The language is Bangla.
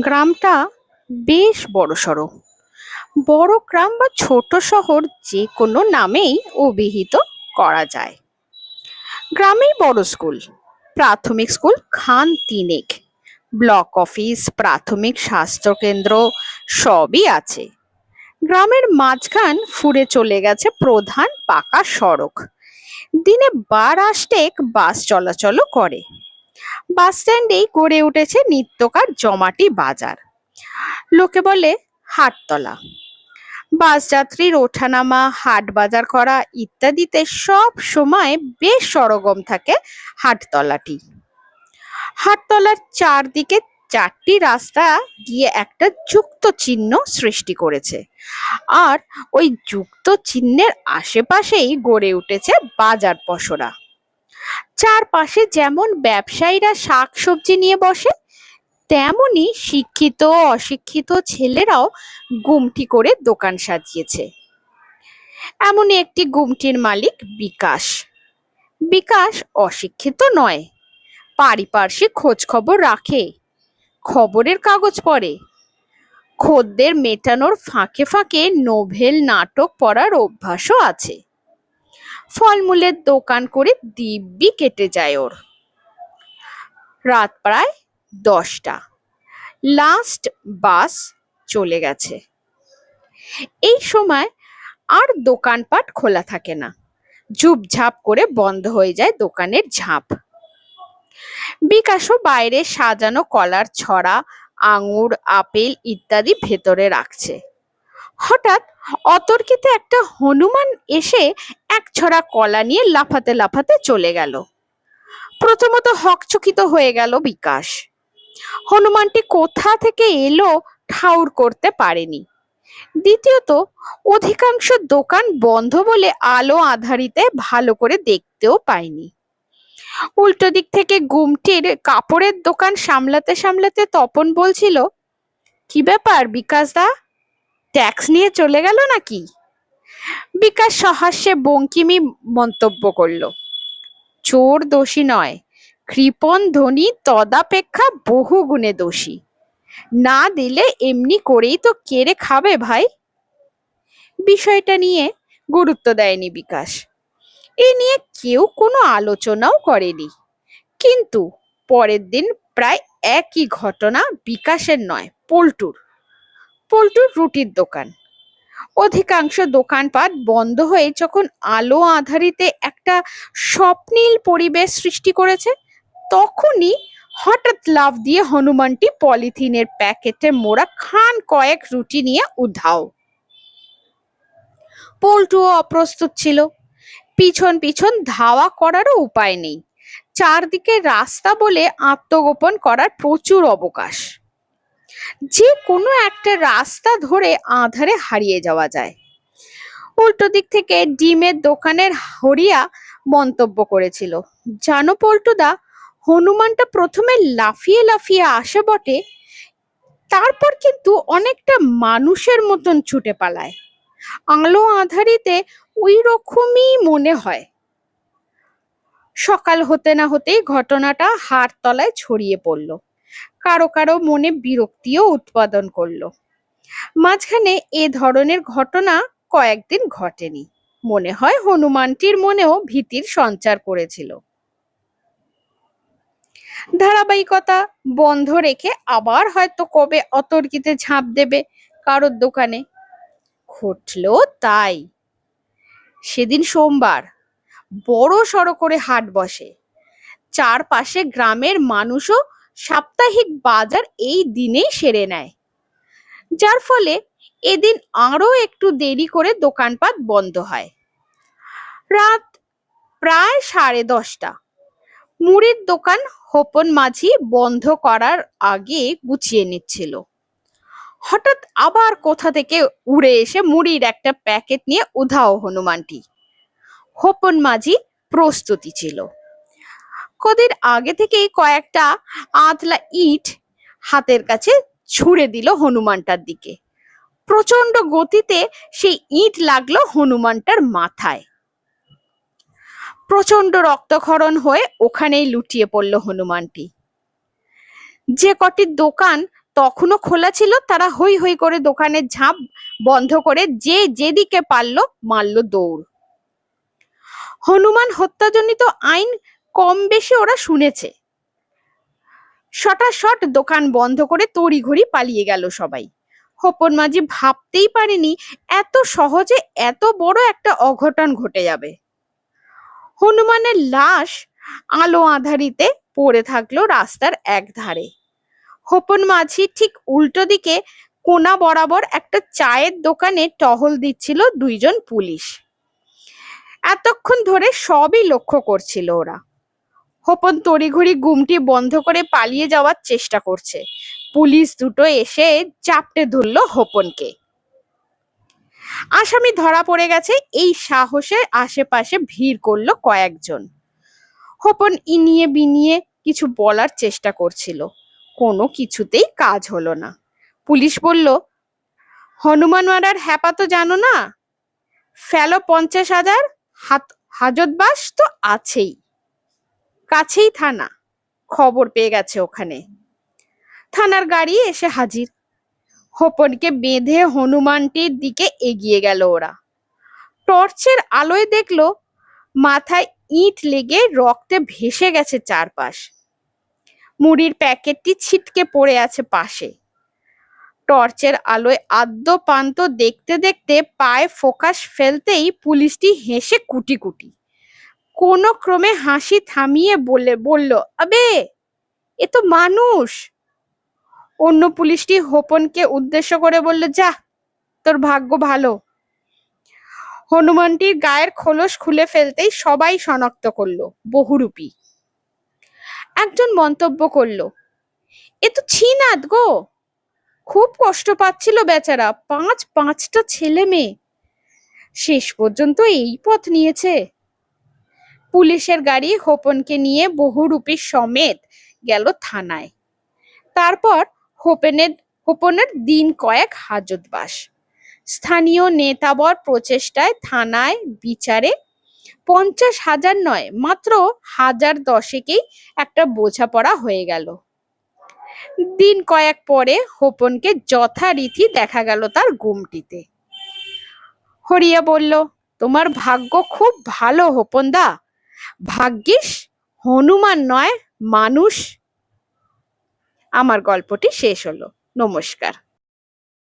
গ্রামটা বেশ বড়সড়। বড় গ্রাম বা ছোট শহর যে কোনো নামেই অভিহিত করা যায়। গ্রামেই বড় স্কুল, প্রাথমিক স্কুল খান তিনেক। ব্লক অফিস, প্রাথমিক স্বাস্থ্য কেন্দ্র সবই আছে। গ্রামের মাঝখান ফুরে চলে গেছে প্রধান পাকা সড়ক। দিনে বার আষ্টেক বাস চলাচলও করে। বাস স্ট্যান্ডেই গড়ে উঠেছে নিত্যকার জমাটি বাজার। লোকে বলে হাটতলা। বাস যাত্রীর ওঠানামা, হাট বাজার করা ইত্যাদিতে সব সময় বেশ সরগম থাকে হাটতলাটি। হাটতলার চারদিকে চারটি রাস্তা গিয়ে একটা যুক্ত চিহ্ন সৃষ্টি করেছে। আর ওই যুক্ত চিহ্নের আশেপাশেই গড়ে উঠেছে বাজার পসরা। চারপাশে যেমন ব্যবসায়ীরা শাকসবজি নিয়ে বসে, তেমনি শিক্ষিত অশিক্ষিত ছেলেরাও গুমটি করে দোকান সাজিয়েছে। এমনই একটি গুমটির মালিক বিকাশ। বিকাশ অশিক্ষিত নয়, পারিপার্শ্বিক খোঁজ খবর রাখে, খবরের কাগজ পড়ে। খদ্দের মেটানোর ফাঁকে ফাঁকে নোভেল নাটক পড়ার অভ্যাসও আছে। ফলমূলের দোকান করে দিব্যি কেটে যায় ওর। রাত প্রায় দশটা। লাস্ট বাস চলে গেছে। এই সময় আর দোকানপাট খোলা থাকে না। ঝুপঝাপ করে বন্ধ হয়ে যায় দোকানের ঝাঁপ। বিকাশও বাইরে সাজানো কলার ছড়া, আঙুর, আপেল ইত্যাদি ভেতরে রাখছে। হঠাৎ অতর্কিতে একটা হনুমান এসে এক ছড়া কলা নিয়ে লাফাতে লাফাতে চলে গেল। প্রথমত হকচকিত হয়ে গেল বিকাশ। হনুমানটি কোথা থেকে এলো ঠাউর করতে পারেনি। দ্বিতীয়ত, অধিকাংশ দোকান বন্ধ বলে আলো আধারিতে ভালো করে দেখতেও পায়নি উল্টো দিক থেকে গুমটির কাপড়ের দোকান সামলাতে সামলাতে তপন বলছিল, কি ব্যাপার বিকাশ দা? ট্যাক্স নিয়ে চলে গেল নাকি? বিকাশ সহাস্যে বঙ্কিমি মন্তব্য করল, চোর দোষী নয়, কৃপণ ধনী তদাপেক্ষা বহু গুণে দোষী। না দিলে এমনি করেই তো কেড়ে খাবে ভাই? বিষয়টা নিয়ে গুরুত্ব দেয়নি বিকাশ। এ নিয়ে কেউ কোনো আলোচনাও করেনি। কিন্তু পরের দিন প্রায় একই ঘটনা বিকাশের নয়, পল্টুর। পল্টুর রুটির দোকান। অধিকাংশ দোকানপাট বন্ধ হয়ে যখন আলো আধারিতে একটা স্বপ্নীল পরিবেশ সৃষ্টি করেছে, তখনই হঠাৎ লাফ দিয়ে হনুমানটি পলিথিনের প্যাকেটে মোড়া খান কয়েক রুটি নিয়ে উধাও। পল্টুও অপ্রস্তুত ছিল। পিছন পিছন ধাওয়া করারও উপায় নেই। চারদিকে রাস্তা বলে আত্মগোপন করার প্রচুর অবকাশ। যে কোনো একটা রাস্তা ধরে আধারে হারিয়ে যাওয়া যায়। উল্টো দিক থেকে ডিমের দোকানের হরিয়া মন্তব্য করেছিল। জানো পল্টুদা, হনুমানটা প্রথমে লাফিয়ে লাফিয়ে আসে বটে, তারপর কিন্তু অনেকটা মানুষের মতন ছুটে পালায়। আলো আধারিতে ওই রকমই মনে হয়। সকাল হতে না হতেই ঘটনাটা হাড় তলায় ছড়িয়ে পড়ল। কারও কারও মনে বিরক্তিও উৎপাদন করল। মাঝখানে এ ধরনের ঘটনা কয়েকদিন ঘটেনি। মনে হয় হনুমানটির মনেও ভীতির সঞ্চার করেছিল। ধারাবাহিকতা বন্ধ রেখে আবার হয়তো কবে অতর্কিতে ঝাঁপ দেবে কারোর দোকানে। ঘটলো তাই। সেদিন সোমবার বড় সড়ো করে হাট বসে। চারপাশে গ্রামের মানুষও সাপ্তাহিক বাজার এই দিনেই সেরে নেয়। যার ফলে এদিন আরও একটু দেরি করে দোকানপাট বন্ধ হয়। রাত প্রায় সাড়ে দশটা। মুড়ির দোকান হোপন মাঝি বন্ধ করার আগে গুছিয়ে নিচ্ছিল। হঠাৎ আবার কোথা থেকে উড়ে এসে মুড়ির একটা প্যাকেট নিয়ে উধাও হনুমানটি। হোপন মাঝি প্রস্তুতি ছিল। কদিন আগে থেকেই কয়েকটা আতলা ইট হাতের কাছে ছুঁড়ে দিল হনুমানটার দিকে। প্রচণ্ড গতিতে সেই ইট লাগল হনুমানটার মাথায়। প্রচণ্ড রক্তক্ষরণ হয়ে ওখানেই লুটিয়ে পড়ল হনুমানটি। যে কটি দোকান তখনও খোলা ছিল, তারা হই হই করে দোকানের ঝাঁপ বন্ধ করে যে যেদিকে পারল মারল দৌড়। হনুমান হত্যাজনিত আইন কম বেশি ওরা শুনেছে। শটাশট দোকান বন্ধ করে তড়িঘড়ি পালিয়ে গেল সবাই। হোপন মাঝি ভাবতেই পারেনি এত সহজে এত বড় একটা অঘটন ঘটে যাবে। হনুমানের লাশ আলো আধারিতে পড়ে থাকল রাস্তার এক ধারে হোপন মাঝি ঠিক উল্টো দিকে কোনা বরাবর একটা চায়ের দোকানে টহল দিচ্ছিল দুইজন পুলিশ। এতক্ষণ ধরে সবই লক্ষ্য করছিল ওরা। হোপন তড়িঘড়ি গুমটি বন্ধ করে পালিয়ে যাওয়ার চেষ্টা করছে। পুলিশ দুটো এসে চাপটে ধরল হোপনকে। আসামি ধরা পড়ে গেছে, এই সাহসে আশেপাশে ভিড় করল কয়েকজন। হোপন ইনিয়ে বিনিয়ে কিছু বলার চেষ্টা করছিল। কোনো কিছুতেই কাজ হলো না। পুলিশ বলল, হনুমান মারার হ্যাপা তো জানো না? ফেলো পঞ্চাশ হাজার, হাত হাজতবাস তো আছেই। কাছেই থানা। খবর পেয়ে গেছে ওখানে। থানার গাড়ি এসে হাজির। হোপনকে বেঁধে হনুমানটির দিকে এগিয়ে গেল ওরা। টর্চের আলোয় দেখল, মাথায় ইট লেগে রক্তে ভেসে গেছে চারপাশ। মুড়ির প্যাকেটটি ছিটকে পড়ে আছে পাশে। টর্চের আলোয় আদ্য পান্ত দেখতে দেখতে পায়ে ফোকাস ফেলতেই পুলিশটি হেসে কুটি কুটি কোনো ক্রমে হাসি থামিয়ে বলে, বলল, আবে, এ তো মানুষ। অন্য পুলিশটি হোপনকে উদ্দেশ্য করে বলল, যা, তোর ভাগ্য ভালো। হনুমানটির গায়ের খোলস খুলে ফেলতেই সবাই শনাক্ত করল, বহুরূপী। একজন মন্তব্য করল, এ তো ছিনাদ গো! খুব কষ্ট পাচ্ছিল বেচারা, পাঁচ, পাঁচটা ছেলে মেয়ে। শেষ পর্যন্ত এই পথ নিয়েছে। পুলিশের গাড়ি হোপনকে নিয়ে বহুরূপী সমেত গেল থানায়। তারপর হোপেনের, হোপনের দিন কয়েক হাজতবাস। স্থানীয় নেতাবর প্রচেষ্টায় থানায় বিচারে পঞ্চাশ হাজার নয়, মাত্র হাজার দশেকেই একটা বোঝাপড়া হয়ে গেল। দিন কয়েক পরে হোপনকে যথারীতি দেখা গেল তার গুমটিতে। হরিয়া বলল, তোমার ভাগ্য খুব ভালো, হোপনদা। ভাগ্যিস হনুমান নয় মানুষ। আমার গল্পটি শেষ হলো। নমস্কার।